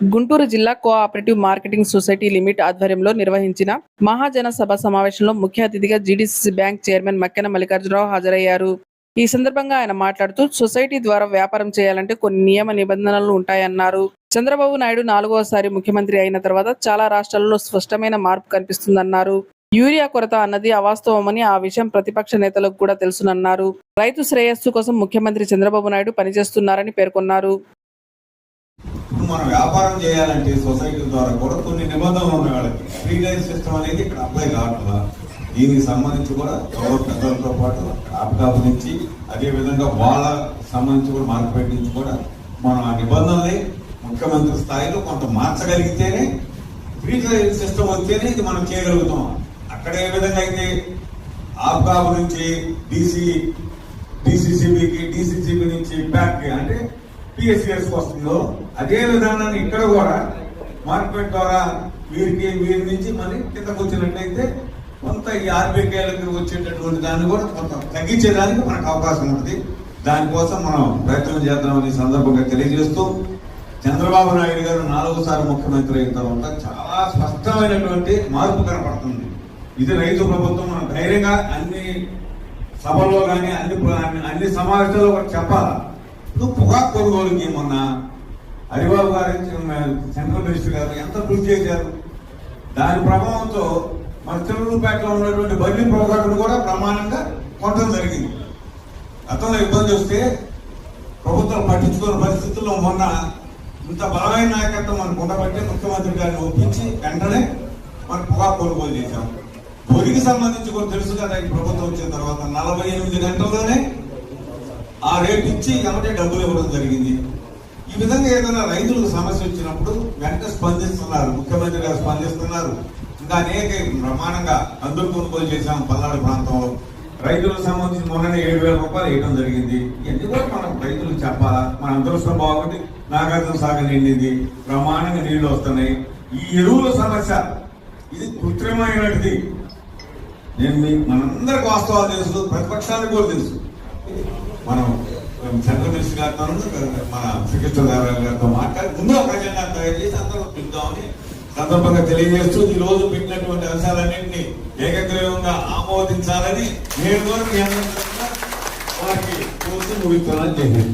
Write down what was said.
గుంటూరు జిల్లా cooperative marketing society limit ఆధ్వర్యంలో నిర్వహించిన మహాజన సభ సమావేశంలో ముఖ్య అతిథిగా GDCC bank chairman Makkena Mallikarjunarao హాజరయ్యారు. ఈ సందర్భంగా ఆయన మాట్లాడుతూ సొసైటీ ద్వారా వ్యాపారం చేయాలంటే కొన్ని నియమ నిబంధనలు ఉంటాయన్నారు. చంద్రబాబు నాయుడు నాలుగోసారి ముఖ్యమంత్రి అయిన తర్వాత చాలా రాష్ట్రాల్లో స్పష్టమైన మార్పు కనిపిస్తుందన్నారు. యూరియా కొరత అన్నది అవాస్తవమని ఆ విషయం ప్రతిపక్ష నేతలకు కూడా తెలుసునన్నారు. రైతు శ్రేయస్సు కోసం ముఖ్యమంత్రి చంద్రబాబు నాయుడు పనిచేస్తున్నారని పేర్కొన్నారు. ఇప్పుడు మనం వ్యాపారం చేయాలంటే సొసైటీ ద్వారా కూడా కొన్ని నిబంధనలు ఉన్నాయి వాళ్ళకి. ఫ్రీ లైన్ సిస్టమ్ అనేది ఇక్కడ అప్లై కావట్లా? దీనికి సంబంధించి కూడా గౌరవ పెద్దలతో పాటు ఆపకాపు నుంచి అదే విధంగా వాళ్ళ సంబంధించి కూడా మార్కెట్ నుంచి కూడా మనం ఆ నిబంధనల్ని ముఖ్యమంత్రి స్థాయిలో కొంత మార్చగలిగితేనే ఫ్రీ లైన్ సిస్టమ్ వస్తేనే ఇది మనం చేయగలుగుతాం. అక్కడ ఏ విధంగా అయితే ఆప్కాబ్ నుంచి డీసీ డిసిసిబికి డిసిసిబి నుంచి బ్యాక్ అంటే పిఎస్సిఎస్ వస్తుందో అదే విధానాన్ని ఇక్కడ కూడా మార్కెట్ ద్వారా వీరికి వీరి నుంచి మరి కిందకు వచ్చినట్లయితే కొంత ఈ ఆర్బీకేలకు వచ్చేటటువంటి దాన్ని కూడా కొంత తగ్గించేదానికి మనకు అవకాశం ఉంటుంది దానికోసం మనం ప్రయత్నం చేద్దామని సందర్భంగా తెలియజేస్తూ చంద్రబాబు నాయుడు గారు నాలుగోసారి ముఖ్యమంత్రి అయిన తర్వాత చాలా స్పష్టమైనటువంటి మార్పు కనపడుతుంది. ఇది రైతు ప్రభుత్వం మనం ధైర్యంగా అన్ని సభల్లో కానీ అన్ని అన్ని- అన్ని సమావేశాల్లో కూడా నువ్వు పొగాకు కొనుగోలుకి మొన్న హరిబాబు గారు సెంట్రల్ మినిస్టర్ గారు ఎంత కృషి చేశారు? దాని ప్రభావంతో మన చిరుపేటలో ఉన్నటువంటి బల్లి పొగాకును కూడా ప్రమాణంగా కొట్టడం జరిగింది. గతంలో ఇబ్బంది వస్తే ప్రభుత్వం పట్టించుకున్న పరిస్థితుల్లో మొన్న ఇంత బలమైన నాయకత్వం మనకు ఉండబట్టే ముఖ్యమంత్రి గారిని ఒప్పించి వెంటనే మనం పొగాకు కొనుగోలు చేశాం. బొరికి సంబంధించి కూడా తెలుసు కదా ఈ ప్రభుత్వం వచ్చిన తర్వాత నలభై ఎనిమిది గంటల్లోనే ఆ రేటు ఇచ్చి ఎమ్మటే డబ్బులు ఇవ్వడం జరిగింది. ఈ విధంగా ఏదైనా రైతులకు సమస్య వచ్చినప్పుడు వెంటనే స్పందిస్తున్నారు. ముఖ్యమంత్రి గారు స్పందిస్తున్నారు. ఇంకా అనేక ప్రమాణంగా అందరు కొనుగోలు చేశాం పల్నాడు ప్రాంతంలో. రైతులకు సంబంధించి మొన్ననే ఏడు వేల రూపాయలు వేయడం జరిగింది. ఇవన్నీ కూడా మనం రైతులకు చెప్పాలా? మన అదృష్టం బాగుంది నాగార్జున సాగర్ నిండింది. బ్రహ్మాండంగా నీళ్ళు వస్తున్నాయి. ఈ ఎరువుల సమస్య ఇది కృత్రిమైనది నేను మీ మనందరికి వాస్తవాలు తెలుసు. ప్రతిపక్షానికి కూడా తెలుసు. మనం సెంట్రల్ మినిస్టర్ గారితో మన శ్రీకృష్ణ గారితో మాట్లాడి ముందు ప్రజలను తయారు చేసి అందరూ పిలుద్దామని సందర్భంగా తెలియజేస్తూ ఈ రోజు పెట్టినటువంటి అంశాలన్నింటినీ ఏకగ్రీవంగా ఆమోదించాలని నేను కూడా మీ అందరి వారికి కోరుతూ ముగిస్తున్నాను. చేశాను